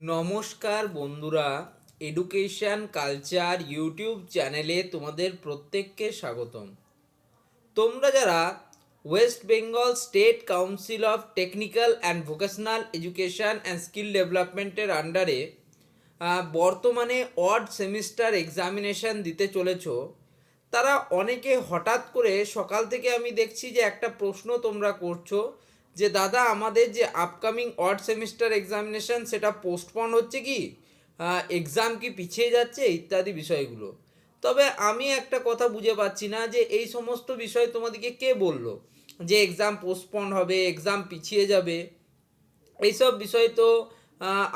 নমস্কার বন্ধুরা education culture YouTube চ্যানেলে তোমাদের প্রত্যেককে স্বাগতম। তোমরা যারা West Bengal state council of technical and vocational education and skill ডেভেলপমেন্টের আন্ডারে বর্তমানে অড সেমিস্টার এক্সামিনেশন দিতে চলেছো। তারা অনেকে হঠাৎ করে সকাল থেকে আমি দেখছি যে একটা প্রশ্ন তোমরা করছ যে দাদা, আমাদের যে আপকামিং অড সেমিস্টার এক্সামিনেশন সেটা পোস্টপন হচ্ছে কি? এক্সাম কি পিছিয়ে যাচ্ছে? ইত্যাদি বিষয়গুলো। তবে আমি একটা কথা বুঝে পাচ্ছি না যে এই সমস্ত বিষয় তোমাদেরকে কে বলল? যে এক্সাম পোস্টপন হবে এক্সাম পিছিয়ে যাবে? এইসব বিষয় তো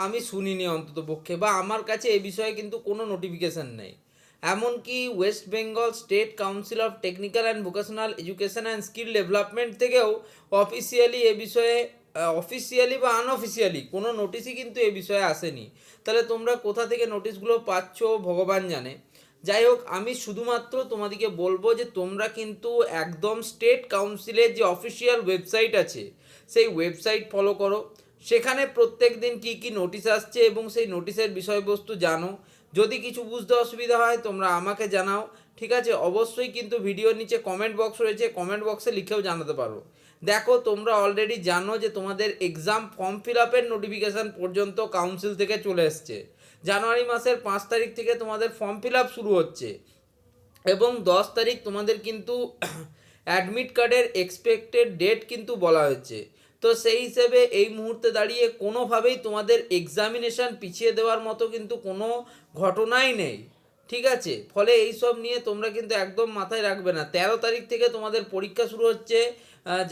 আমি শুনিনি অন্তত পক্ষে বা আমার কাছে এ বিষয়ে কিন্তু কোনো নোটিফিকেশান নেই। এমনকি West Bengal state council of technical and vocational education and skill development থেকেও অফিসিয়ালি এ বিষয়ে অফিসিয়ালি বা আনঅফিসিয়ালি কোনো নোটিশই কিন্তু এ বিষয়ে আসেনি। তাহলে তোমরা কোথা থেকে নোটিশগুলো পাচ্ছ ভগবান জানে। যাই হোক, আমি শুধুমাত্র তোমাদেরকে বলব যে তোমরা কিন্তু একদম স্টেট কাউন্সিলের যে অফিসিয়াল ওয়েবসাইট আছে, সেই ওয়েবসাইট ফলো করো। সেখানে প্রত্যেক দিন কী কী নোটিশ আসছে এবং সেই নোটিশের বিষয়বস্তু জানো। যদি কিছু বুঝতে অসুবিধা হয়, তোমরা আমাকে জানাও, ঠিক আছে? অবশ্যই কিন্তু ভিডিওর নিচে কমেন্ট বক্স রয়েছে কমেন্ট বক্সে লিখেও জানাতে পারো। দেখো, তোমরা অলরেডি জানো যে তোমাদের এক্সাম ফর্ম ফিল আপের নোটিফিকেশান পর্যন্ত কাউন্সিল থেকে চলে এসছে। জানুয়ারি মাসের পাঁচ তারিখ থেকে তোমাদের ফর্ম ফিল আপ শুরু হচ্ছে। এবং দশ তারিখ তোমাদের কিন্তু অ্যাডমিট কার্ডের এক্সপেক্টেড ডেট কিন্তু বলা হয়েছে। তো সেই হিসেবে এই মুহূর্তে দাঁড়িয়ে কোনোভাবেই তোমাদের এক্সামিনেশান পিছিয়ে দেওয়ার মতো কিন্তু কোনো ঘটনাই নেই। ঠিক আছে? ফলে এই সব নিয়ে তোমরা কিন্তু একদম মাথায় রাখবে না। তেরো তারিখ থেকে তোমাদের পরীক্ষা শুরু হচ্ছে।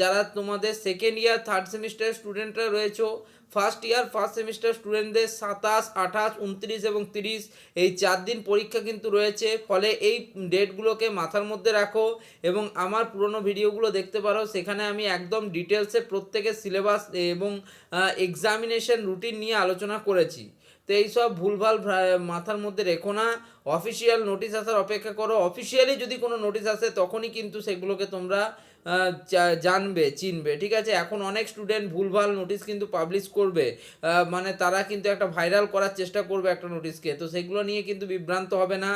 যারা তোমাদের সেকেন্ড ইয়ার থার্ড সেমিস্টার স্টুডেন্টরা রয়েছো ফার্স্ট ইয়ার, ফার্স্ট সেমিস্টার স্টুডেন্টদের সাতাশ, আঠাশ, উনত্রিশ এবং তিরিশ। এই চার দিন পরীক্ষা কিন্তু রয়েছে। ফলে এই ডেটগুলোকে মাথার মধ্যে রাখো এবং আমার পুরনো ভিডিওগুলো দেখতে পারো। সেখানে আমি একদম ডিটেলসে প্রত্যেকের সিলেবাস এবং এক্সামিনেশন রুটিন নিয়ে আলোচনা করেছি। তো এইসব ভুলভাল মাথার মধ্যে রেখো না। অফিসিয়াল নোটিশ আসার অপেক্ষা করো। অফিসিয়ালি যদি কোনো নোটিশ আসে, তখনই কিন্তু সেগুলোকে তোমরা জানবে, চিনবে, ঠিক আছে? এখন অনেক স্টুডেন্ট ভুলভাল নোটিশ কিন্তু পাবলিশ করবে। মানে তারা কিন্তু একটা ভাইরাল করার চেষ্টা করবে একটা নোটিশকে তো সেগুলো নিয়ে কিন্তু বিভ্রান্ত হবে না।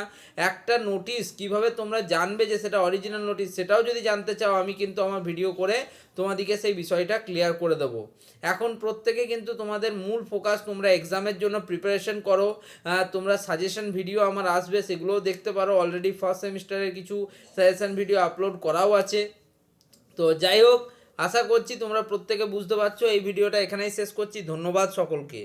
একটা নোটিশ কীভাবে তোমরা জানবে যে সেটা অরিজিনাল নোটিশ সেটাও যদি জানতে চাও, আমি কিন্তু আমার ভিডিও করে তোমাদেরকে সেই বিষয়টা ক্লিয়ার করে দেবো। এখন প্রত্যেকে কিন্তু তোমাদের মূল ফোকাস তোমরা এক্সামের জন্য প্রিপারেশন করো। তোমরা সাজেশন ভিডিও আমার আসবে, সেগুলোও দেখতে পারো। অলরেডি ফার্স্ট সেমিস্টারের কিছু সাজেশন ভিডিও আপলোড করাও আছে। তো যাই হোক, আশা করছি তোমরা প্রত্যেকে বুঝতে পারছ। এই ভিডিওটা এখানেই শেষ করছি। ধন্যবাদ সকলকে।